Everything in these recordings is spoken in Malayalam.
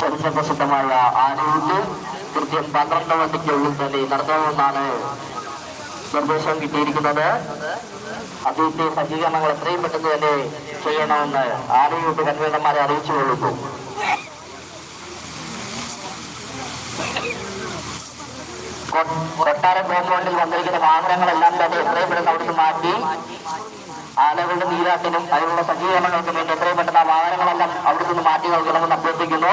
ചരിത്രപ്രസിദ്ധമായ ആനയൂട്ട് കൃത്യം പന്ത്രണ്ട് മണിക്കുള്ളിൽ തന്നെ നടത്തണമെന്നാണ് നിർദ്ദേശം കിട്ടിയിരിക്കുന്നത്. അതിന്റെ സജ്ജീകരണങ്ങൾ എത്രയും പെട്ടെന്ന് തന്നെ ചെയ്യണമെന്ന് ആനയൂട്ട് കൺവീനർമാരെ അറിയിച്ചു കൊള്ളുന്നു കൊട്ടാരം കോമ്പൗണ്ടിൽ വന്നിരിക്കുന്ന വാഹനങ്ങളെല്ലാം തന്നെ എത്രയും പെട്ടെന്ന് അവിടുന്ന് മാറ്റി. ആനകളുടെ നീരാട്ടിനും അതിനുള്ള സജ്ജീകരണങ്ങൾക്കും വേണ്ടി എത്രയും പെട്ടെന്ന് ആ വാഹനങ്ങളെല്ലാം അവിടെ നിന്ന് മാറ്റി നൽകണമെന്ന് അഭ്യർത്ഥിക്കുന്നു.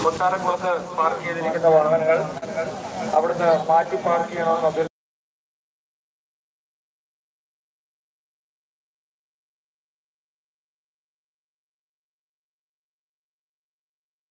കൊട്ടാരക്കുളത്ത് പാർക്ക് ചെയ്തിരിക്കുന്ന വാഹനങ്ങൾ അവിടുന്ന് മാറ്റി പാർക്ക് ചെയ്യണമെന്ന് അഭ്യർത്ഥിക്കുന്നു